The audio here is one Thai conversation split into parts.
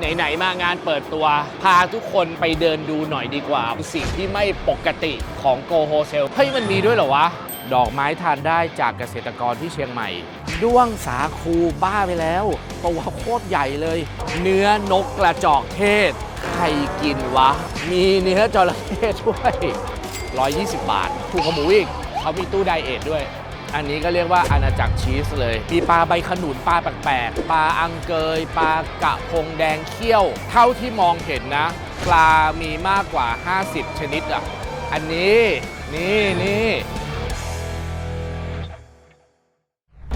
ไหนๆมางานเปิดตัว พาทุกคนไปเดินดูหน่อยดีกว่า สิ่งที่ไม่ปกติของโกโฮเซลเฮ้ยมันมีด้วยเหรอวะ ดอกไม้ทานได้จากเกษตรกรที่เชียงใหม่ ด้วงสาคูบ้าไปแล้วตัวโคตรใหญ่เลย เนื้อนกกระจอกเทศ ใครกินวะ มีเนื้อจระเข้ด้วย 120 บาทถูกกว่าหมูอีกเขามีตู้ไดเอทด้วย อันนี้ก็เรียกว่าอาณาจักรชีสเลย มีปลาใบขนุนปลาแปลกๆ ปลาอังเกย ปลากระพงแดงเขี้ยว เท่าที่มองเห็นนะ ปลามีมากกว่า 50 ชนิดอะ อันนี้ นี่นี่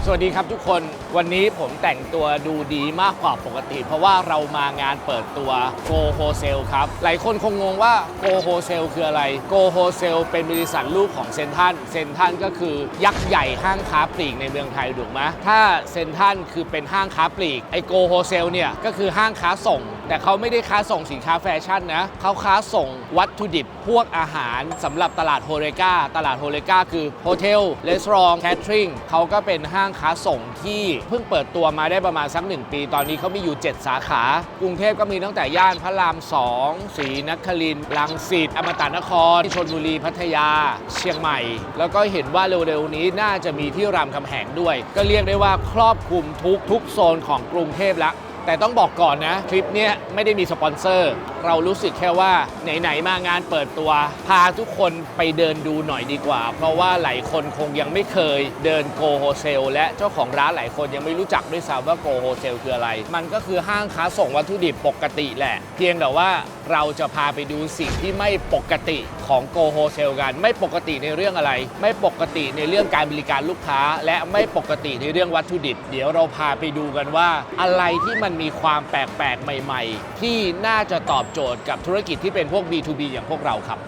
สวัสดีครับทุกคนวันนี้ผมแต่งตัวดูดีมากกว่าปกติ เพราะว่าเรามางานเปิดตัว Go Wholesale ครับ หลายคนคงงงว่า Go Wholesale คืออะไร Go Wholesale เป็นบริษัทลูกของเซนทันเซนทันก็คือยักษ์ใหญ่ห้างค้าปลีกในเมืองไทยถูกไหมถ้าเซนทันคือเป็นห้างค้าปลีกไอ Go Wholesale เนี่ยก็คือห้างค้าส่งแต่เขาไม่ได้ค้าส่งสินค้าแฟชั่นนะเขาค้าส่งวัตถุดิบพวกอาหารสำหรับตลาดโฮเรกาตลาดโฮเรกาคือโฮเทลรีสอร์ทแคทริงเขาก็เป็นห้างค้าส่งที่เพิ่งเปิดตัวมาได้ประมาณสักหนึ่งปี ตอนนี้เขามีอยู่ 7 สาขา กรุงเทพก็มีตั้งแต่ย่านพระราม2ศรีนครินทร์ลังสิตอมตะนครชนบุรีพัทยา เชียงใหม่ แล้วก็เห็นว่าเร็วๆนี้น่าจะมีที่รามคำแหงด้วย ก็เรียกได้ว่าครอบคลุมทุกทุกโซนของกรุงเทพแล้ว แต่ต้องบอกก่อนนะทริปเนี้ยไม่ได้มีสปอนเซอร์ เรารู้สึกแค่ว่าไหนๆมางานเปิดตัว พาทุกคนไปเดินดูหน่อยดีกว่า เพราะว่าหลายคนคงยังไม่เคยเดินโกโฮเซลและเจ้าของร้านหลายคนยังไม่รู้จักด้วยซ้ำว่าโกโฮเซลคืออะไร มันก็คือห้างค้าส่งวัตถุดิบปกติแหละ เพียงแต่ว่า เราจะพาไปดูสิ่งที่ไม่ปกติของโกโฮเซลกัน ไม่ปกติในเรื่องอะไร ไม่ปกติในเรื่องการบริการลูกค้า และไม่ปกติในเรื่องวัตถุดิบ เดี๋ยวเราพาไปดูกันว่า อะไรที่มันมีความแปลกๆใหม่ ๆ ที่น่าจะตอบโจทย์กับธุรกิจที่เป็นพวก B2B อย่างพวกเราครับ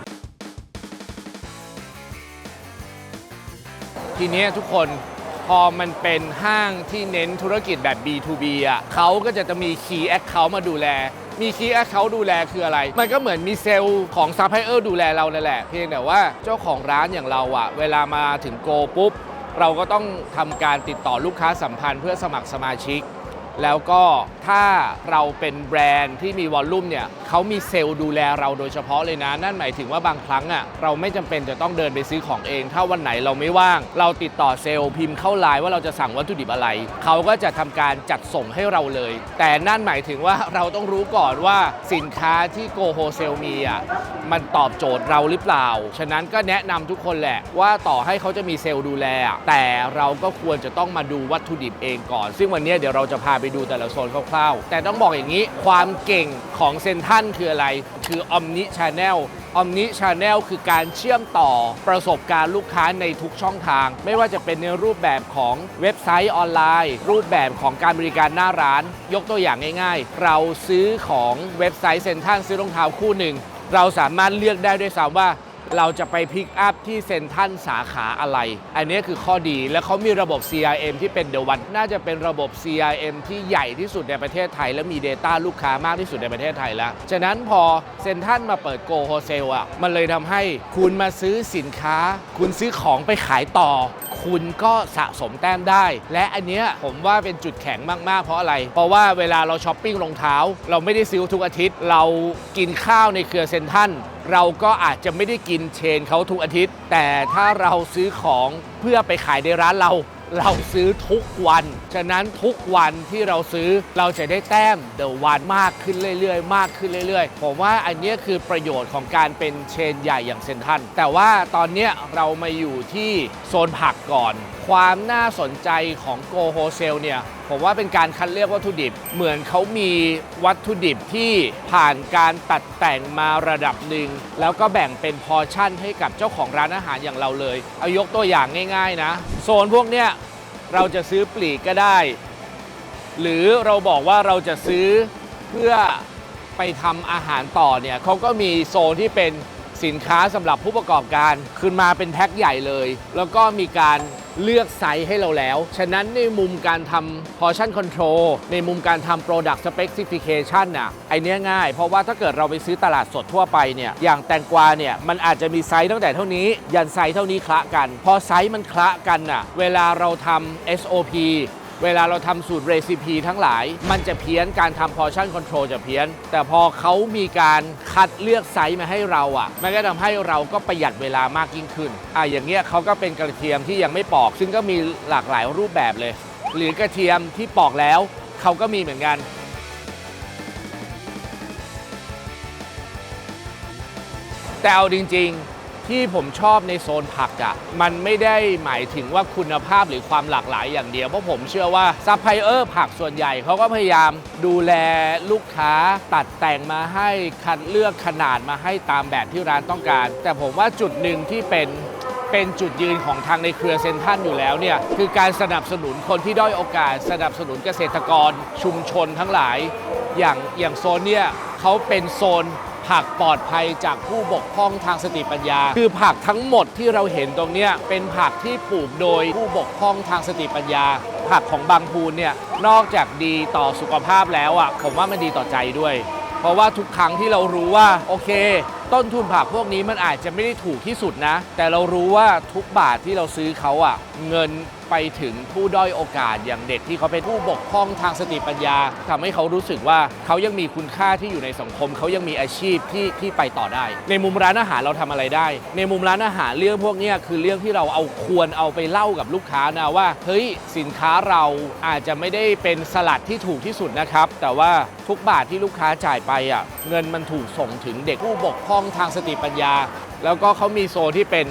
ทีนี้ทุกคนพอมันเป็นห้างที่เน้นธุรกิจแบบ B2B อะเขาก็จะจะมี Key Account มาดูแล มี Key Account ดูแลคืออะไร มันก็เหมือนมีเซลล์ของซัพพลายเออร์ดูแลเรานั่นแหละ เพียงแต่ว่าเจ้าของร้านอย่างเราอะเวลามาถึงโกปุ๊บ เราก็ต้องทำการติดต่อลูกค้าสัมพันธ์เพื่อสมัครสมาชิก แล้วก็ถ้าเราเป็นแบรนด์ที่มีวอลลุ่มเนี่ยเขามีเซลล์ดูแลเราโดยเฉพาะเลยนะ นั่นหมายถึงว่าบางครั้งอะเราไม่จำเป็นจะต้องเดินไปซื้อของเอง ถ้าวันไหนเราไม่ว่าง เราติดต่อเซลล์พิมพ์เข้าไลน์ว่าเราจะสั่งวัตถุดิบอะไร เขาก็จะทำการจัดส่งให้เราเลย แต่นั่นหมายถึงว่าเราต้องรู้ก่อนว่าสินค้าที่โกโฮเซลมีอะมันตอบโจทย์เราหรือเปล่า ฉะนั้นก็แนะนำทุกคนแหละว่าต่อให้เขาจะมีเซลล์ดูแล แต่เราก็ควรจะต้องมาดูวัตถุดิบเองก่อน ซึ่งวันนี้เดี๋ยวเราจะพาไปดูแต่ละโซนคร่าวๆ แต่ต้องบอกอย่างนี้ความเก่งของเซนทันคืออะไร คือ Omni Channel Omni Channel คือการเชื่อมต่อประสบการณ์ลูกค้าในทุกช่องทาง ไม่ว่าจะเป็นในรูปแบบของเว็บไซต์ออนไลน์ รูปแบบของการบริการหน้าร้าน ยกตัวอย่างง่ายๆ เราซื้อของเว็บไซต์เซนทันซื้อรองเท้าคู่หนึ่ง เราสามารถเลือกได้ด้วยซ้ำว่า เราจะไปพิกอัพที่เซ็นทรัลสาขาอะไร อันนี้คือข้อดีและเขามีระบบ CRM ที่เป็นเดวันน่าจะเป็นระบบ CRM ที่ใหญ่ที่สุดในประเทศไทย และมี Data ลูกค้ามากที่สุดในประเทศไทยแล้ว ฉะนั้นพอเซ็นทรัลมาเปิดโกโฮเซลอะมันเลยทำให้คุณมาซื้อสินค้า คุณซื้อของไปขายต่อ คุณก็สะสมแต้มได้ และอันเนี้ยผมว่าเป็นจุดแข็งมาก ๆ เพราะอะไร เพราะว่าเวลาเราช้อปปิ้งรองเท้า เราไม่ได้ซื้อทุกอาทิตย์ เรากินข้าวในเครือเซ็นทรัล เราก็อาจจะไม่ได้กินเชนเขาทุกอาทิตย์ แต่ถ้าเราซื้อของเพื่อไปขายในร้านเรา เราซื้อทุกวัน ฉะนั้นทุกวันที่เราซื้อเราจะได้แต้มเดอะวันมากขึ้นเรื่อยๆ มากขึ้นเรื่อยๆ ผมว่าอันนี้คือประโยชน์ของการเป็นเชนใหญ่อย่างเซนทันแต่ว่าตอนนี้เรามาอยู่ที่โซนผักก่อน ความน่าสนใจของโกโฮเซลเนี่ย ผมว่าเป็นการคัดเลือกวัตถุดิบ เหมือนเขามีวัตถุดิบที่ผ่านการตัดแต่งมาระดับหนึ่ง แล้วก็แบ่งเป็นพอชั่นให้กับเจ้าของร้านอาหารอย่างเราเลย เอายกตัวอย่างง่าย ๆ นะ โซนพวกเนี้ยเราจะซื้อปลีกก็ได้ หรือเราบอกว่าเราจะซื้อเพื่อไปทำอาหารต่อเนี่ยเขาก็มีโซนที่เป็นสินค้าสำหรับผู้ประกอบการ ขึ้นมาเป็นแพ็คใหญ่เลย แล้วก็มีการ เลือกไซส์ให้เราแล้ว ฉะนั้นในมุมการทำ portion control ในมุมการทำ product specification น่ะไอเนี้ยง่าย เพราะว่าถ้าเกิดเราไปซื้อตลาดสดทั่วไปเนี่ยอย่างแตงกวาเนี่ยมันอาจจะมีไซส์ตั้งแต่เท่านี้ ยันไซส์เท่านี้คละกัน พอไซส์มันคละกันน่ะเวลาเราทำ SOP เวลาเราทำสูตรเรซิปีทั้งหลาย มันจะเพี้ยนการทำพอชั่นคอนโทรลจะเพี้ยน แต่พอเขามีการคัดเลือกไซส์มาให้เราอะ มันก็ทำให้เราก็ประหยัดเวลามากยิ่งขึ้น อะอย่างเงี้ยเขาก็เป็นกระเทียมที่ยังไม่ปอก ซึ่งก็มีหลากหลายรูปแบบเลย หรือกระเทียมที่ปอกแล้วเขาก็มีเหมือนกันแต่เอาจริง ๆ ที่ผมชอบในโซนผักอะ่ะมันไม่ได้หมายถึงว่าคุณภาพหรือความหลากหลายอย่างเดียว เพราะผมเชื่อว่าซัพพลายเออร์ผักส่วนใหญ่เขาก็พยายามดูแลลูกค้าตัดแต่งมาให้คัดเลือกขนาดมาให้ตามแบบที่ร้านต้องการ แต่ผมว่าจุดหนึ่งที่เป็นเป็นจุดยืนของทางในเครือเซนทันอยู่แล้วเนี่ยคือการสนับสนุนคนที่ด้อยโอกาส สนับสนุนเกษตรกรชุมชนทั้งหลาย อย่างอย่างโซนเนี่ยเขาเป็นโซน ผักปลอดภัยจากผู้บกพร่องทางสติปัญญา คือผักทั้งหมดที่เราเห็นตรงนี้เป็นผักที่ปลูกโดยผู้บกพร่องทางสติปัญญา ผักของบางพูนเนี่ยนอกจากดีต่อสุขภาพแล้วอะผมว่ามันดีต่อใจด้วย เพราะว่าทุกครั้งที่เรารู้ว่าโอเค ต้นทุนผักพวกนี้มันอาจจะไม่ได้ถูกที่สุดนะ แต่เรารู้ว่าทุกบาทที่เราซื้อเขาอะเงินไปถึงผู้ด้อยโอกาสอย่างเด็กที่เขาเป็นผู้บกพร่องทางสติปัญญาทำให้เขารู้สึกว่าเขายังมีคุณค่าที่อยู่ในสังคม เขายังมีอาชีพที่ที่ไปต่อได้ ในมุมร้านอาหารเราทำอะไรได้ ในมุมร้านอาหารเรื่องพวกนี้คือเรื่องที่เราเอาควรเอาไปเล่ากับลูกค้านะว่าเฮ้ยสินค้าเราอาจจะไม่ได้เป็นสลัดที่ถูกที่สุดนะครับ แต่ว่าทุกบาทที่ลูกค้าจ่ายไปอะเงินมันถูกส่งถึงเด็กผู้บกพร่องทางสติปัญญา แล้วก็เขามีโซนที่เป็น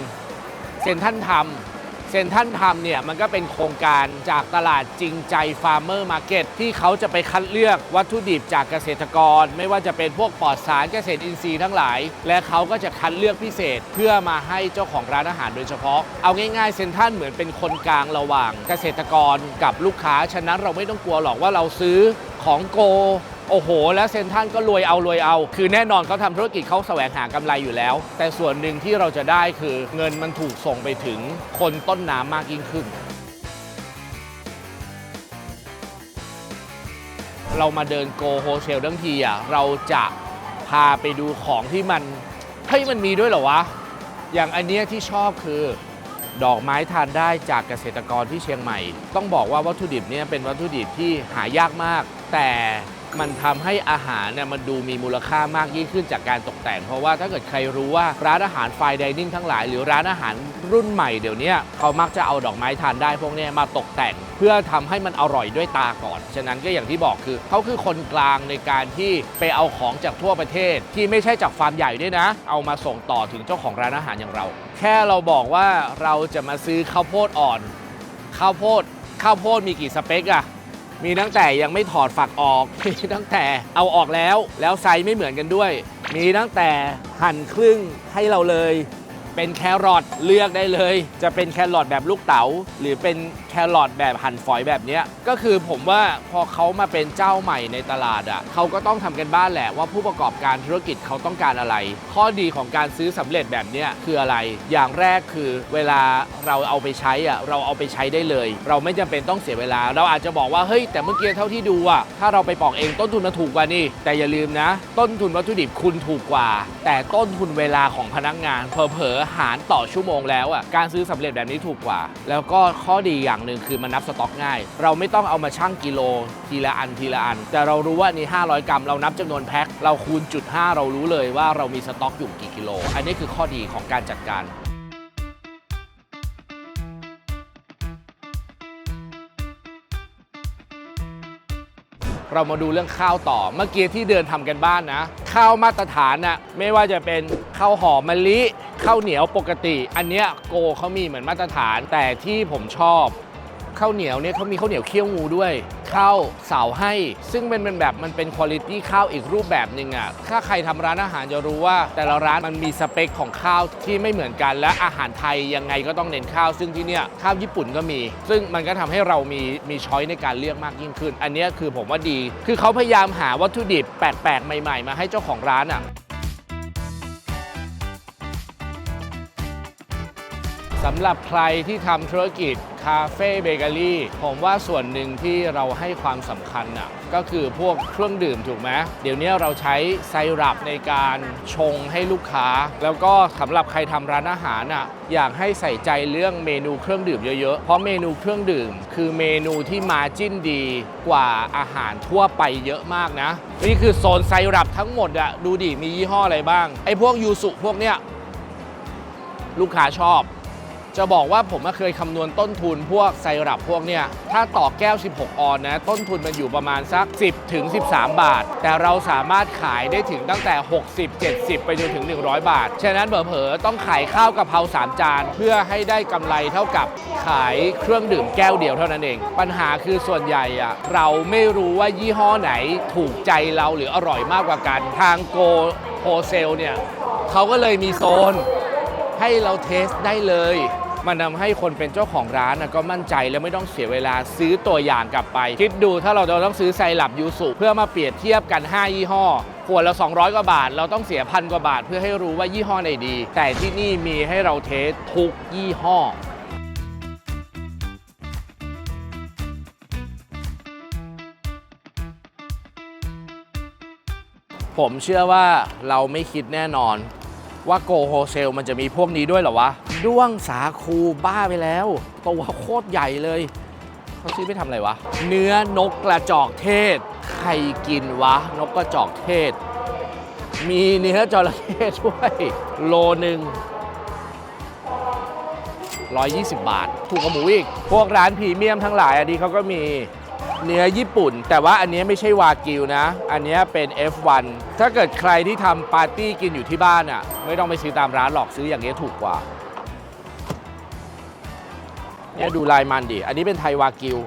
เซนท่านทำเซนท่านทำเนี่ยมันก็เป็นโครงการจากตลาดจริงใจฟาร์มเมอร์มาร์เก็ตที่เขาจะไปคัดเลือกวัตถุดิบจากเกษตรกร ไม่ว่าจะเป็นพวกปลอดสารเกษตรอินทรีย์ทั้งหลาย และเขาก็จะคัดเลือกพิเศษเพื่อมาให้เจ้าของร้านอาหารโดยเฉพาะ เอาง่ายๆเซนท่านเหมือนเป็นคนกลางระหว่างเกษตรกรกับลูกค้าฉะนั้นเราไม่ต้องกลัวหรอกว่าเราซื้อของโก โอ้โห แล้วเซนทรันก็รวยเอารวยเอา คือแน่นอนเขาทำธุรกิจเขาแสวงหากำไรอยู่แล้ว แต่ส่วนหนึ่งที่เราจะได้คือเงินมันถูกส่งไปถึงคนต้นน้ำมากยิ่งขึ้น เรามาเดินโกโฮเชลทั้งทีอะเราจะพาไปดูของที่มันเฮ้ยมันมีด้วยเหรอวะ อย่างอันเนี้ยที่ชอบคือดอกไม้ทานได้จากเกษตรกรที่เชียงใหม่ ต้องบอกว่าวัตถุดิบเนี่ยเป็นวัตถุดิบที่หายากมาก แต่ มันทำให้อาหารเนี่ยมันดูมีมูลค่ามากยิ่งขึ้นจากการตกแต่ง เพราะว่าถ้าเกิดใครรู้ว่าร้านอาหารไฟดิเนิ่งทั้งหลาย หรือร้านอาหารรุ่นใหม่เดี๋ยวนี้เขามักจะเอาดอกไม้ทานได้พวกนี้มาตกแต่ง เพื่อทำให้มันอร่อยด้วยตาก่อน ฉะนั้นก็อย่างที่บอกคือเขาคือคนกลางในการที่ไปเอาของจากทั่วประเทศ ที่ไม่ใช่จากฟาร์มใหญ่ด้วยนะ เอามาส่งต่อถึงเจ้าของร้านอาหารอย่างเรา แค่เราบอกว่าเราจะมาซื้อข้าวโพดอ่อนข้าวโพดข้าวโพดมีกี่สเปคอะ มีตั้งแต่ยังไม่ถอดฝักออก มีตั้งแต่เอาออกแล้ว แล้วไซส์ไม่เหมือนกันด้วย มีตั้งแต่หั่นครึ่งให้เราเลย เป็นแครอทเลือกได้เลย จะเป็นแครอทแบบลูกเต๋าหรือเป็นแครอทแบบหั่นฝอยแบบนี้ก็คือผมว่าพอเขามาเป็นเจ้าใหม่ในตลาดอะเขาก็ต้องทำกันบ้านแหละว่าผู้ประกอบการธุรกิจเขาต้องการอะไร ข้อดีของการซื้อสำเร็จแบบนี้คืออะไร อย่างแรกคือเวลาเราเอาไปใช้อะเราเอาไปใช้ได้เลย เราไม่จำเป็นต้องเสียเวลา เราอาจจะบอกว่าเฮ้ยแต่เมื่อกี้เท่าที่ดูอะถ้าเราไปปอกเองต้นทุนมันถูกกว่านี่แต่อย่าลืมนะ ต้นทุนวัตถุดิบคุณถูกกว่า แต่ต้นทุนเวลาของพนักงานเผลอหารต่อชั่วโมงแล้วอะการซื้อสำเร็จแบบนี้ถูกกว่า แล้วก็ข้อดีอย่างหนึ่งคือมันนับสต็อกง่าย เราไม่ต้องเอามาชั่งกิโล ทีละอันทีละอัน แต่เรารู้ว่านี่500 กรัม เรานับจำนวนแพ็คเราคูณจุด5เรารู้เลยว่าเรามีสต็อกอยู่กี่กิโล อันนี้คือข้อดีของการจัดการ เรามาดูเรื่องข้าวต่อ เมื่อกี้ที่เดินทำกันบ้านนะ ข้าวมาตรฐานน่ะไม่ว่าจะเป็นข้าวหอมมะลิข้าวเหนียวปกติ อันเนี้ยโกเขามีเหมือนมาตรฐาน แต่ที่ผมชอบข้าวเหนียวเนี่ยเขามีข้าวเหนียวเคี่ยวงูด้วย ข้าเสาให้ ซึ่งเป็นเป็นแบบมันเป็นคุณภาพข้าวอีกรูปแบบหนึ่งอะถ้าใครทำร้านอาหารจะรู้ว่า แต่ละร้านมันมีสเปคของข้าวที่ไม่เหมือนกัน และอาหารไทยยังไงก็ต้องเน้นข้าว ซึ่งที่เนี่ยข้าวญี่ปุ่นก็มี ซึ่งมันก็ทำให้เรามีมีช้อยในการเลือกมากยิ่งขึ้น อันนี้คือผมว่าดี คือเขาพยายามหาวัตถุดิบแปลกๆใหม่ ๆ มาให้เจ้าของร้านอะ สำหรับใครที่ทำธุรกิจคาเฟ่เบเกอรี่ผมว่าส่วนหนึ่งที่เราให้ความสำคัญอะก็คือพวกเครื่องดื่มถูกไหมเดี๋ยวนี้เราใช้ไซรัปในการชงให้ลูกค้า แล้วก็สำหรับใครทำร้านอาหารอะอยากให้ใส่ใจเรื่องเมนูเครื่องดื่มเยอะๆ เพราะเมนูเครื่องดื่ม คือเมนูที่มาจิ้นดีกว่าอาหารทั่วไปเยอะมากนะ นี่คือโซนไซรัปทั้งหมดอะดูดิมียี่ห้ออะไรบ้างไอ้พวกยูสุพวกเนี้ยลูกค้าชอบ จะบอกว่าผมเคยคำนวณต้นทุนพวกไซรัปพวกเนี้ยถ้าต่อแก้ว 16 ออนนะ ต้นทุนมันอยู่ประมาณสัก 10 ถึง 13 บาท แต่เราสามารถขายได้ถึงตั้งแต่ 60 70 ไปจนถึง 100 บาท ฉะนั้นเผลอๆต้องขายข้าวกะเพรา3 จาน เพื่อให้ได้กำไรเท่ากับขายเครื่องดื่มแก้วเดียวเท่านั้นเอง ปัญหาคือส่วนใหญ่อะเราไม่รู้ว่ายี่ห้อไหนถูกใจเราหรืออร่อยมากกว่ากัน ทางโกโฮเซลเนี่ยเขาก็เลยมีโซนให้เราเทสได้เลย มันทำให้คนเป็นเจ้าของร้านนะก็มั่นใจและไม่ต้องเสียเวลาซื้อตัวอย่างกลับไป คิดดูถ้าเราจะต้องซื้อไซรัปยูสุเพื่อมาเปรียบเทียบกัน 5 ยี่ห้อขวดละ200 กว่าบาท เราต้องเสียพันกว่าบาทเพื่อให้รู้ว่ายี่ห้อไหนดี แต่ที่นี่มีให้เราเทสทุกยี่ห้อผมเชื่อว่าเราไม่คิดแน่นอน ว่าโกโฮเซลมันจะมีพวกนี้ด้วยเหรอวะ ด้วงสาคูบ้าไปแล้วตัวโคตรใหญ่เลยเขาซื้อไปทำอะไรวะ เนื้อนกกระจอกเทศ ใครกินวะ นกกระจอกเทศ มีเนื้อจระเข้ด้วย โลหนึ่ง120 บาท ถูกกว่าหมูอีก พวกร้านพรีเมียมทั้งหลายอันนี้เขาก็มี เนื้อญี่ปุ่น แต่ว่าอันนี้ไม่ใช่วากิวนะ อันนี้เป็น F1 ถ้าเกิดใครที่ทำปาร์ตี้กินอยู่ที่บ้านอะ ไม่ต้องไปซื้อตามร้านหรอกซื้ออย่างนี้ถูกกว่าเนี่ยดูลายมันดิ อันนี้เป็นไทยวากิว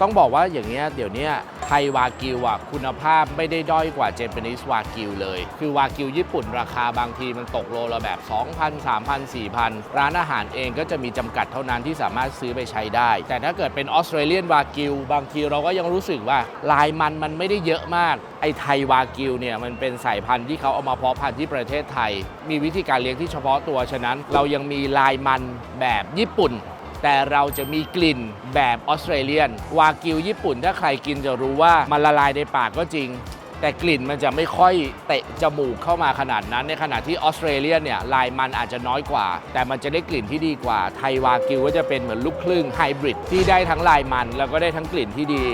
ต้องบอกว่าอย่างเงี้ยเดี๋ยวนี้ ไทยวากิวอะคุณภาพไม่ได้ด้อยกว่าเจแปนิสวากิวเลย คือวากิวญี่ปุ่นราคาบางทีมันตกโลละแบบ 2,000 3,000 4,000 ร้านอาหารเองก็จะมีจำกัดเท่านั้นที่สามารถซื้อไปใช้ได้ แต่ถ้าเกิดเป็นออสเตรเลียนวากิวบางทีเราก็ยังรู้สึกว่าลายมันมันไม่ได้เยอะมากไอ้ไทยวากิวเนี่ยมันเป็นสายพันธุ์ที่เขาเอามาเพาะพันธุ์ที่ประเทศไทย มีวิธีการเลี้ยงที่เฉพาะตัวฉะนั้น เรายังมีลายมันแบบญี่ปุ่น แต่เราจะมีกลิ่นแบบออสเตรเลียน วากิวญี่ปุ่นถ้าใครกินจะรู้ว่ามันละลายในปากก็จริง แต่กลิ่นมันจะไม่ค่อยเตะจมูกเข้ามาขนาดนั้น ในขณะที่ออสเตรเลียเนี่ยลายมันอาจจะน้อยกว่า แต่มันจะได้กลิ่นที่ดีกว่า ไทยวากิวก็จะเป็นเหมือนลูกครึ่งไฮบริดที่ได้ทั้งลายมัน แล้วก็ได้ทั้งกลิ่นที่ดี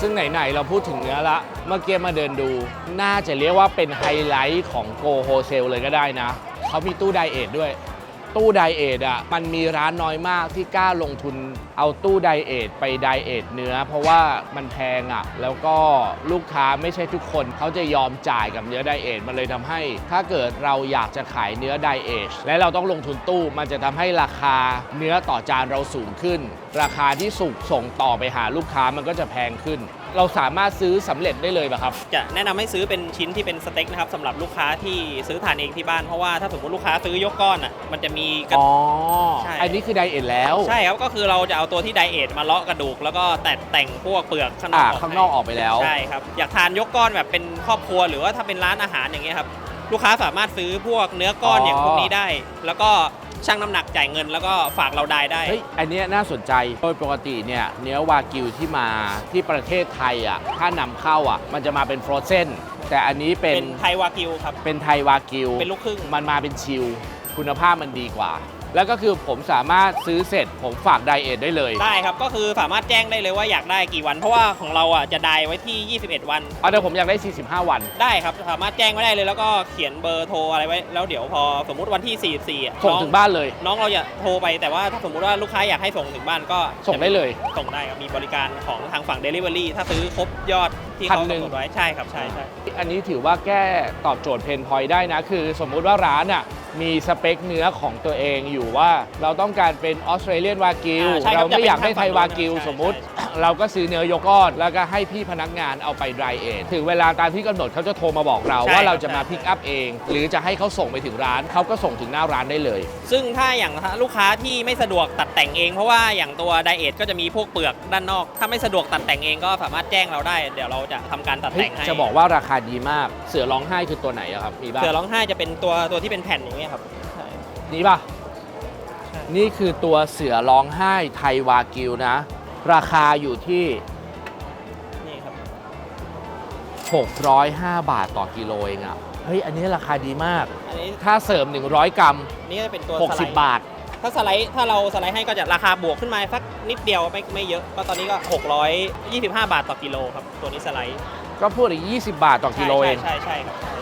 ซึ่งไหน ๆ เราพูดถึงเนื้อละ เมื่อกี้มาเดินดู น่าจะเรียกว่าเป็นไฮไลท์ของโกโฮเซลเลยก็ได้นะ เขามีตู้ไดเอทด้วย ตู้ไดเอทอะมันมีร้านน้อยมากที่กล้าลงทุนเอาตู้ไดเอทไปไดเอทเนื้อ เพราะว่ามันแพงอะแล้วก็ลูกค้าไม่ใช่ทุกคนเขาจะยอมจ่ายกับเนื้อไดเอทมันเลยทำให้ ถ้าเกิดเราอยากจะขายเนื้อไดเอทและเราต้องลงทุนตู้มันจะทำให้ราคาเนื้อต่อจานเราสูงขึ้น ราคาที่สุกส่งต่อไปหาลูกค้ามันก็จะแพงขึ้น เราสามารถซื้อสำเร็จได้เลยป่ะครับ จะแนะนำให้ซื้อเป็นชิ้นที่เป็นสเต็กนะครับสำหรับลูกค้าที่ซื้อทานเองที่บ้านเพราะว่าถ้าสมมติลูกค้าซื้อยกก้อนอะมันจะมีกระ อ๋อ ใช่ อันนี้คือไดเอทแล้วใช่ครับก็คือเราจะเอาตัวที่ไดเอทมาเลาะกระดูก แล้วก็แต่แต่งพวกเปลือกข้างนอ่าอกข้างนอกออกไปแล้ว ใช่ครับอยากทานยกก้อนแบบเป็นครอบครัวหรือว่าถ้าเป็นร้านอาหารอย่างเงี้ยครับลูกค้าสามารถซื้อพวกเนื้อก้อนอ๋อออ ย่างพวกนี้ได้ แล้วก็ ชั่งน้ำหนักจ่ายเงินแล้วก็ฝากเราได้ได้ เฮ้ย อันเนี้ยน่าสนใจ โดยปกติเนี่ยเนื้อวากิวที่มาที่ประเทศไทยอะ ถ้านำเข้าอะ มันจะมาเป็นฟรอเซนแต่อันนี้เป็นเป็นไทยวากิวครับ เป็นไทยวากิว เป็นลูกครึ่ง มันมาเป็นชิล คุณภาพมันดีกว่า แล้วก็คือผมสามารถซื้อเสร็จผมฝากไดเอทได้เลยได้ครับ ก็คือสามารถแจ้งได้เลยว่าอยากได้กี่วัน เพราะว่าของเราอะจะไดไว้ที่ 21 วัน เอาเดี๋ยวผมอยากได้ 45 วัน ได้ครับ สามารถแจ้งไว้ได้เลย แล้วก็เขียนเบอร์โทรอะไรไว้ แล้วเดี๋ยวพอสมมุติวันที่ 44อะส่งน้อถึงบ้านเลย น้องเราจะโทรไป แต่ว่าถ้าสมมุติว่าลูกค้าอยากให้ส่งถึงบ้านก็ส่งได้เลย ส่งได้ครับ มีบริการของทางฝั่ง Delivery ถ้าซื้อครบยอดที่พัเขานหนึ่งกำหนดไว้ ใช่ครับ ใช่ใช่อันนี้ถือว่าแก้ตอบโจทย์เพนพอยได้นะ คือสมมุติว่าร้านอะมีสเปคเนื้อของตัวเองอยู่ว่า เราต้องการเป็นออสเตรเลียนวากิวอ่าใช่ครัเราบไม่อยากจะได้เป็นไทยวากิวใช่สมมุติ ใช่ เราก็ซื้อเนื้อยกก้อนแล้วก็ให้พี่พนักงานเอาไป dry age ถึงเวลาตามที่กำหนดเขาจะโทรมาบอกเราใช่ว่าเราครับจะมาใช่พิกอัพเอง หรือจะให้เขาส่งไปถึงร้านเขาก็ส่งถึงหน้าร้านได้เลย ซึ่งถ้าอย่างลูกค้าที่ไม่สะดวกตัดแต่งเอง เพราะว่าอย่างตัวไดเอทก็จะมีพวกเปลือกด้านนอก ถ้าไม่สะดวกตัดแต่งเองก็สามารถแจ้งเราได้ เดี๋ยวเราจะทำการตัดเฮ้ยแต่งให้จะบอกว่าราคาดีมาก เสือร้องไห้คือตัวไหนอะครับ มีบ้างเสือร้องไห้จะเป็นตัวตัวที่เป็นแผ่นอย่างเงี้ยครับใช่นี่ป่ะ ใช่นี่คือตัวเสือร้องไห้ไทยวากิวนะ ราคาอยู่ที่ นี่ครับ 605 บาทต่อกิโลเองอะเฮ้ย อันนี้ราคาดีมาก อันนี้ถ้าเสริม 100 กรัมนี่ก็จะเป็นตัวสไล60 ด์บาท ถ้าสไลด์ถ้าเราสไลด์ให้ก็จะราคาบวกขึ้นมาสักนิดเดียวไม่ไม่เยอะก็ตอนนี้ก็ 625 บาทต่อกิโลครับตัวนี้สไลด์ก็พูดอีก 20 บาทต่อกิโลเอง ใช่ใช่ใช่ครับใช่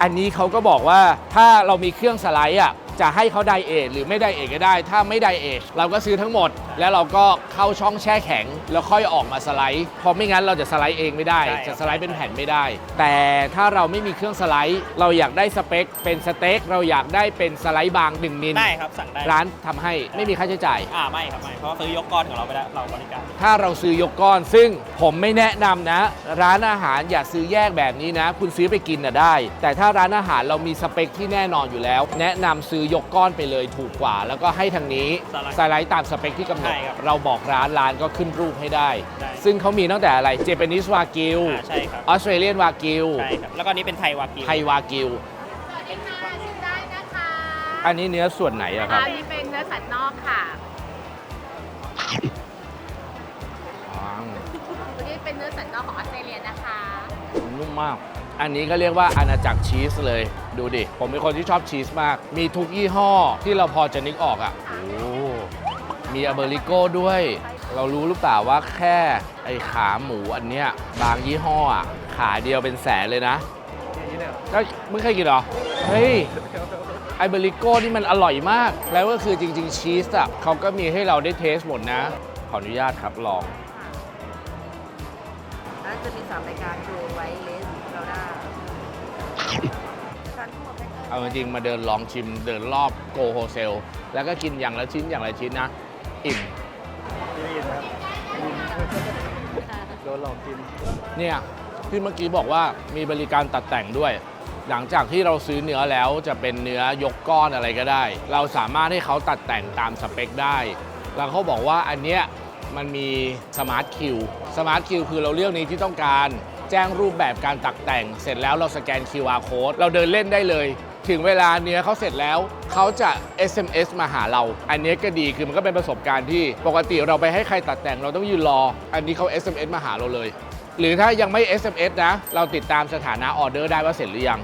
อันนี้เขาก็บอกว่าถ้าเรามีเครื่องสไลด์อะ จะให้เขาไดเอทหรือไม่ไดเอทก็ได้ ถ้าไม่ไดเอทเราก็ซื้อทั้งหมด แล้วเราก็เข้าช่องแช่แข็ง แล้วค่อยออกมาสไลด์เพราะไม่งั้นเราจะสไลด์เองไม่ได้ใช่ครับจะสไลด์เป็นแผ่นไม่ได้ แต่ถ้าเราไม่มีเครื่องสไลด์ เราอยากได้สเปคเป็นสเต็กเราอยากได้เป็นสไลด์บาง1มิลได้ครับสั่งได้ร้านทำให้ไม่มีค่าใช้จ่ายอ่าไม่ครับไม่เพราะว่าซื้อยกก้อนของเราไปแล้วเราบริการถ้าเราซื้อยกก้อน ซึ่งผมไม่แนะนำนะ ร้านอาหารอย่าซื้อแยกแบบนี้นะ คุณซื้อไปกินน่ะได้ แต่ถ้าร้านอาหารเรามีสเปคที่แน่นอนอยู่แล้ว แนะนำซื้อยกก้อนไปเลยถูกกว่า แล้วก็ให้ทางนี้สไลด์สไลด์ตามสเปคที่กำหนด ใช่ครับเราบอกร้านร้านก็ขึ้นรูปให้ได้ ได้ ซึ่งเขามีตั้งแต่อะไรเจแปนิสวากิวอ่าใช่ครับออสเตรเลียนวากิวใช่ครับ แล้วก็อันนี้เป็นไทยวากิวไทยวากิวสวัสดีค่ะชิมได้นะคะอันนี้เนื้อส่วนไหนอะครับ อันนี้เป็นเนื้อสันนอกค่ะอ๋อตัวนี้เป็นเนื้อสันนอกของออสเตรเลียนะคะ นุ่มมาก อันนี้ก็เรียกว่าอาณาจักรชีสเลย ดูดิ ผมเป็นคนที่ชอบชีสมาก มีทุกยี่ห้อที่เราพอจะนึกออกอะ่ะโอ้มีอเบริโก้ด้วย เรารู้หรือเปล่าว่าแค่ไอขาหมูอันเนี้ยบางยี่ห้ออะขาเดียวเป็นแสนเลยนะก็ไม่เคยกินเหรอ เฮ้ยไอเบริโก้นี่มันอร่อยมาก แล้วก็คือจริง ๆ ชีสอะเขาก็มีให้เราได้เทสหมดนะ ขออนุญาตครับลองแล้วจะมีสามรายการคือไวท์เลส เอาจริงๆมาเดินลองชิมเดินรอบโกโฮเซล แล้วก็กินอย่างละชิ้นอย่างละชิ้นนะ อิ่มโดนหลอกกิน เนี่ยที่เมื่อกี้บอกว่ามีบริการตัดแต่งด้วย หลังจากที่เราซื้อเนื้อแล้วจะเป็นเนื้อยกก้อนอะไรก็ได้ เราสามารถให้เขาตัดแต่งตามสเปคได้ แล้วเขาบอกว่าอันเนี้ยมันมีสมาร์ทคิวสมาร์ทคิวคือเราเลือกนี้ที่ต้องการ แจ้งรูปแบบการตัดแต่ง เสร็จแล้วเราสแกน QR code เราเดินเล่นได้เลย ถึงเวลาเนื้อเขาเสร็จแล้วเขาจะ SMS มาหาเรา อันนี้ก็ดีคือมันก็เป็นประสบการณ์ที่ปกติเราไปให้ใครตัดแต่งเราต้องยืนรอ อันนี้เขา SMS มาหาเราเลย หรือถ้ายังไม่ SMS นะ เราติดตามสถานะออเดอร์ได้ว่าเสร็จหรือยัง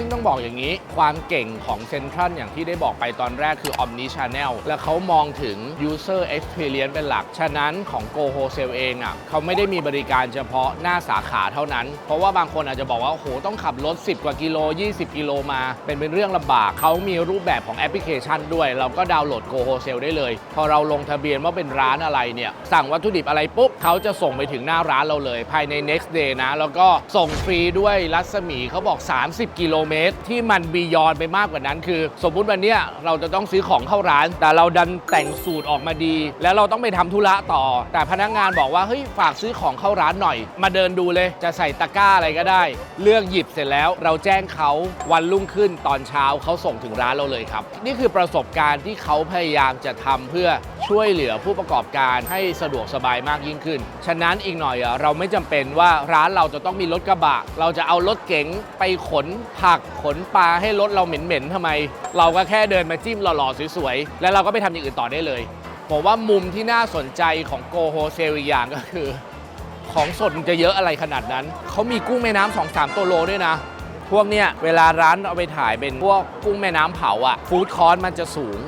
ซึ่งต้องบอกอย่างนี้ ความเก่งของเซ็นทรัลอย่างที่ได้บอกไปตอนแรกคือ Omni Channel และเขามองถึง User Experience เป็นหลัก ฉะนั้นของ Go Wholesale เองอะเขาไม่ได้มีบริการเฉพาะหน้าสาขาเท่านั้น เพราะว่าบางคนอาจจะบอกว่าโอ้โหต้องขับรถ 10 กว่ากิโล 20 กิโลมา เป็นเป็นเรื่องลำบาก เขามีรูปแบบของแอปพลิเคชันด้วย เราก็ดาวน์โหลด Go Wholesale ได้เลย พอเราลงทะเบียนว่าเป็นร้านอะไรเนี่ยสั่งวัตถุดิบอะไรปุ๊บ เขาจะส่งไปถึงหน้าร้านเราเลยภายใน next day นะ แล้วก็ส่งฟรีด้วยรัศมีเขาบอก 30 กิโลเมตร ที่มันบียอนไปมากกว่านั้น คือ สมมุติวันเนี้ยเราจะต้องซื้อของเข้าร้าน แต่เราดันแต่งสูตรออกมาดี แล้วเราต้องไปทำธุระต่อ แต่พนักงานบอกว่าเฮ้ยฝากซื้อของเข้าร้านหน่อย มาเดินดูเลยจะใส่ตะกร้าอะไรก็ได้ เลือกหยิบเสร็จแล้วเราแจ้งเขาวันรุ่งขึ้นตอนเช้าเขาส่งถึงร้านเราเลยครับ นี่คือประสบการณ์ที่เขาพยายามจะทำเพื่อช่วยเหลือผู้ประกอบการให้สะดวกสบายมากยิ่งขึ้นฉะนั้นอีกหน่อยอะเราไม่จำเป็นว่าร้านเราจะต้องมีรถกระบะ เราจะเอารถเก๋งไปขนผักขนปลาให้รถเราเหม็นๆทำไม เราก็แค่เดินมาจิ้มหล่อๆสวยๆ แล้วเราก็ไปทำอย่างอื่นต่อได้เลย ผมว่ามุมที่น่าสนใจของโกโฮเซลอีกอย่างก็คือ ของสดจะเยอะอะไรขนาดนั้น เขามีกุ้งแม่น้ำสองสามตัวโลด้วยนะพวกเนี้ยเวลาร้านเอาไปถ่ายเป็นพวกกุ้งแม่น้ำเผาอะฟู้ดคอร์สมันจะสูง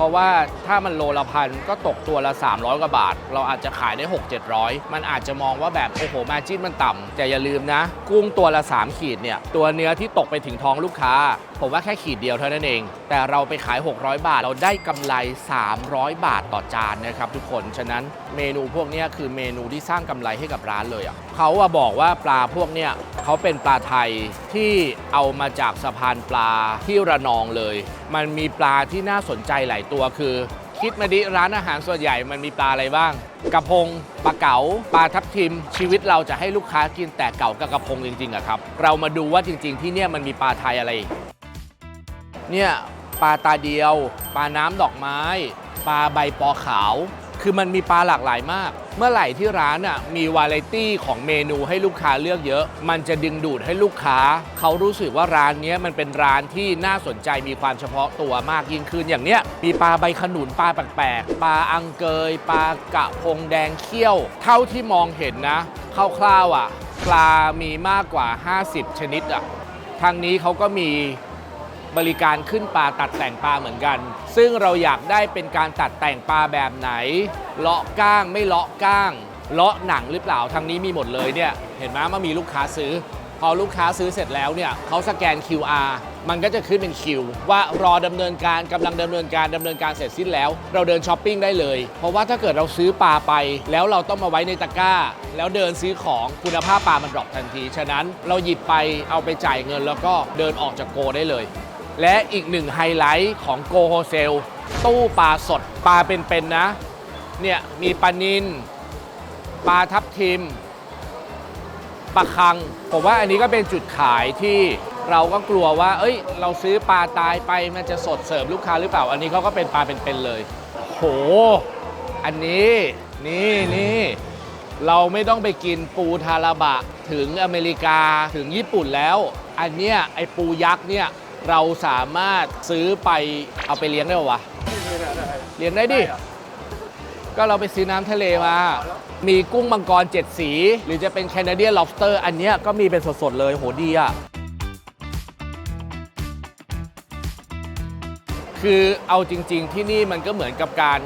ราะว่าถ้ามันโลละพันก็ตกตัวละ 300 กว่าบาท เราอาจจะขายได้ 6 700 มันอาจจะมองว่าแบบ โอ้โห มาจิ้นมันต่ำแต่อย่าลืมนะ กุ้งตัวละ 3 ขีดเนี่ย ตัวเนื้อที่ตกไปถึงท้องลูกค้า ผมว่าแค่ขีดเดียวเท่านั้นเอง แต่เราไปขาย 600 บาท เราได้กำไร 300 บาทต่อจานนะครับทุกคน ฉะนั้นเมนูพวกนี้คือเมนูที่สร้างกำไรให้กับร้านเลยอะเขาอะบอกว่าปลาพวกเนี้ยเขาเป็นปลาไทยที่เอามาจากสะพานปลาที่ระนองเลย มันมีปลาที่น่าสนใจหลายตัวคือคิดมาดิร้านอาหารส่วนใหญ่มันมีปลาอะไรบ้าง กระพงปลาเก๋าปลาทับทิม ชีวิตเราจะให้ลูกค้ากินแต่เก๋ากับกระพงจริงๆอะครับ เรามาดูว่าจริง ๆ ที่เนี่ยมันมีปลาไทยอะไร เนี่ยปลาตาเดียว ปลาน้ำดอกไม้ ปลาใบปอขาว คือมันมีปลาหลากหลายมาก เมื่อไหร่ที่ร้านอะมีวาไรตี้ของเมนูให้ลูกค้าเลือกเยอะ มันจะดึงดูดให้ลูกค้า เขารู้สึกว่าร้านเนี้ยมันเป็นร้านที่น่าสนใจมีความเฉพาะตัวมากยิ่งขึ้นอย่างเนี้ยมีปลาใบขนุนปลาแปลกๆปลาอังเกยปลากระพงแดงเขี้ยว เท่าที่มองเห็นนะคร่าวๆอะ ปลามีมากกว่า 50 ชนิดอะทางนี้เขาก็มี บริการขึ้นปลาตัดแต่งปลาเหมือนกัน ซึ่งเราอยากได้เป็นการตัดแต่งปลาแบบไหน เลาะก้างไม่เลาะก้าง เลาะหนังหรือเปล่าทางนี้มีหมดเลยเนี่ยเห็นไหมว่ามีลูกค้าซื้อ พอลูกค้าซื้อเสร็จแล้วเนี่ยเขาสแกน QR มันก็จะขึ้นเป็นคิว ว่ารอดำเนินการกำลังดำเนินการดำเนินการเสร็จสิ้นแล้ว เราเดินช้อปปิ้งได้เลย เพราะว่าถ้าเกิดเราซื้อปลาไป แล้วเราต้องมาไว้ในตะกร้า แล้วเดินซื้อของคุณภาพปลามันดรอปทันที ฉะนั้นเราหยิบไปเอาไปจ่ายเงินแล้วก็เดินออกจากโกได้เลย และอีกหนึ่งไฮไลท์ของโกโฮเซลตู้ปลาสดปลาเป็นๆนะ เนี่ยมีปลานินปลาทับทิมปลาคัง ผมว่าอันนี้ก็เป็นจุดขายที่เราก็กลัวว่า เอ้ย เราซื้อปลาตายไปมันจะสดเสิร์ฟลูกค้าหรือเปล่า อันนี้เขาก็เป็นปลาเป็นๆเลย โห อันนี้นี่นี่เราไม่ต้องไปกินปูทาราบะถึงอเมริกาถึงญี่ปุ่นแล้ว อันเนี้ยไอปูยักษ์เนี่ย เราสามารถซื้อไปเอาไปเลี้ยงได้ปะวะ เลี้ยงได้ดิ ก็เราไปซื้อน้ำทะเลมา มีกุ้งมังกรเจ็ดสี หรือจะเป็นแคนาเดียน lobster อันเนี้ยก็มีเป็นสดๆเลย โหดีอะ คือเอาจริง ๆ ที่นี่มันก็เหมือนกับการ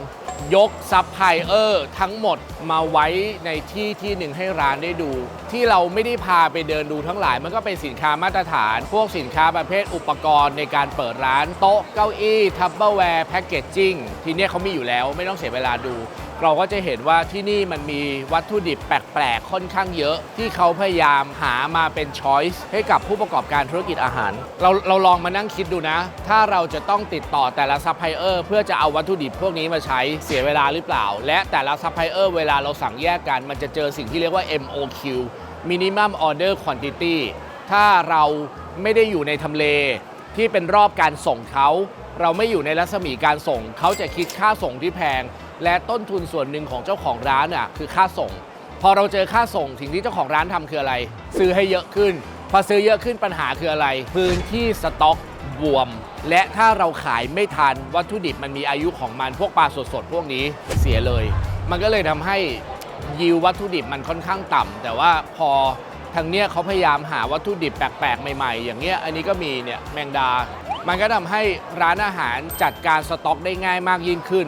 ยกซัพพลายเออร์ทั้งหมดมาไว้ในที่ที่หนึ่งให้ร้านได้ดู ที่เราไม่ได้พาไปเดินดูทั้งหลาย มันก็เป็นสินค้ามาตรฐาน พวกสินค้าประเภทอุปกรณ์ในการเปิดร้าน โต๊ะเก้าอี้ทับเบิลแวร์แพ็กเกจจิ้งทีเนี้ยเขามีอยู่แล้วไม่ต้องเสียเวลาดูเราก็จะเห็นว่าที่นี่มันมีวัตถุดิบแปลกๆ ค่อนข้างเยอะ ที่เขาพยายามหามาเป็นช้อยส์ให้กับผู้ประกอบการธุรกิจอาหาร เราเราลองมานั่งคิดดูนะ ถ้าเราจะต้องติดต่อแต่ละซัพพลายเออร์เพื่อจะเอาวัตถุดิบพวกนี้มาใช้เสียเวลาหรือเปล่า และแต่ละซัพพลายเออร์เวลาเราสั่งแยกกัน มันจะเจอสิ่งที่เรียกว่า MOQ Minimum Order Quantity ถ้าเราไม่ได้อยู่ในทำเลที่เป็นรอบการส่งเขา เราไม่อยู่ในรัศมีการส่ง เขาจะคิดค่าส่งที่แพง และต้นทุนส่วนหนึ่งของเจ้าของร้านอะคือค่าส่ง พอเราเจอค่าส่งสิ่งที่เจ้าของร้านทำคืออะไร ซื้อให้เยอะขึ้น พอซื้อเยอะขึ้นปัญหาคืออะไร พื้นที่สต็อกบวม และถ้าเราขายไม่ทันวัตถุดิบมันมีอายุของมันพวกปลาสดๆพวกนี้เสียเลย มันก็เลยทำให้ยิววัตถุดิบมันค่อนข้างต่ำแต่ว่าพอทางเนี้ยเขาพยายามหาวัตถุดิบแปลกๆ ใหม่ๆ อย่างเงี้ยอันนี้ก็มีเนี่ยแมงดา มันก็ทำให้ร้านอาหารจัดการสต็อกได้ง่ายมากยิ่งขึ้น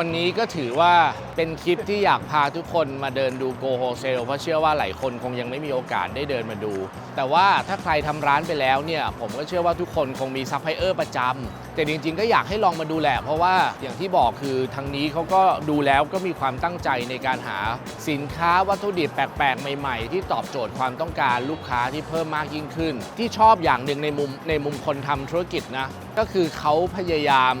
วันนี้ก็ถือว่าเป็นคลิปที่อยากพาทุกคนมาเดินดูโกโฮเซลเพราะเชื่อว่าหลายคนคงยังไม่มีโอกาสได้เดินมาดู แต่ว่าถ้าใครทำร้านไปแล้วเนี่ย ผมก็เชื่อว่าทุกคนคงมีซัพพลายเออร์ประจำแต่จริงๆ ก็อยากให้ลองมาดูแหละ เพราะว่าอย่างที่บอกคือทางนี้เขาก็ดูแล้วก็มีความตั้งใจในการหาสินค้าวัตถุดิบแปลกๆ ใหม่ๆ ที่ตอบโจทย์ความต้องการลูกค้าที่เพิ่มมากยิ่งขึ้น ที่ชอบอย่างหนึ่งในมุมในมุมคนทำธุรกิจนะก็คือเขาพยายาม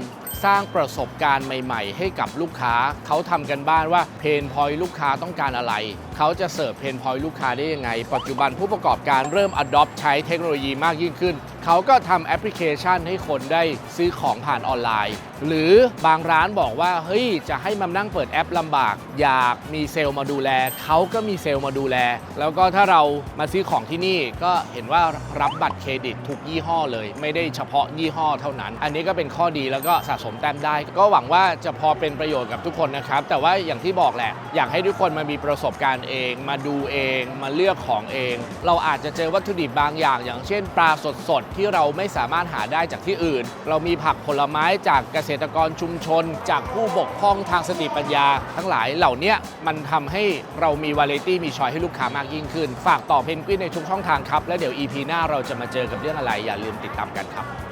สร้างประสบการณ์ใหม่ ๆ ให้กับลูกค้า เขาทำกันบ้านว่าเพนพอยลูกค้าต้องการอะไรเขาจะเสิร์ฟเพนพอยลูกค้าได้ยังไง ปัจจุบันผู้ประกอบการเริ่ม adopt ใช้เทคโนโลยีมากยิ่งขึ้น เขาก็ทำแอปพลิเคชันให้คนได้ซื้อของผ่านออนไลน์ หรือบางร้านบอกว่า เฮ้ย จะให้มานั่งเปิดแอปลำบาก อยากมีเซลล์มาดูแล เขาก็มีเซลล์มาดูแล แล้วก็ถ้าเรามาซื้อของที่นี่ก็เห็นว่ารับบัตรเครดิตทุกยี่ห้อเลย ไม่ได้เฉพาะยี่ห้อเท่านั้น อันนี้ก็เป็นข้อดีแล้วก็สะสมแต้มได้ ก็หวังว่าจะพอเป็นประโยชน์กับทุกคนนะครับ แต่ว่าอย่างที่บอกแหละ อยากให้ทุกคนมามีประสบการณ์เอง มาดูเองมาเลือกของเอง เราอาจจะเจอวัตถุดิบบางอย่าง อย่างเช่น ปลาสดๆที่เราไม่สามารถหาได้จากที่อื่น เรามีผักผลไม้จากเกษตรกรชุมชน จากผู้บกพร่องทางสติปัญญา ทั้งหลายเหล่านี้มันทำให้เรามีวาไรตี้มีชอยให้ลูกค้ามากยิ่งขึ้น ฝากต่อเพนกวินในทุกช่องทางครับ แล้วเดี๋ยว EP หน้าเราจะมาเจอกับเรื่องอะไรอย่าลืมติดตามกันครับ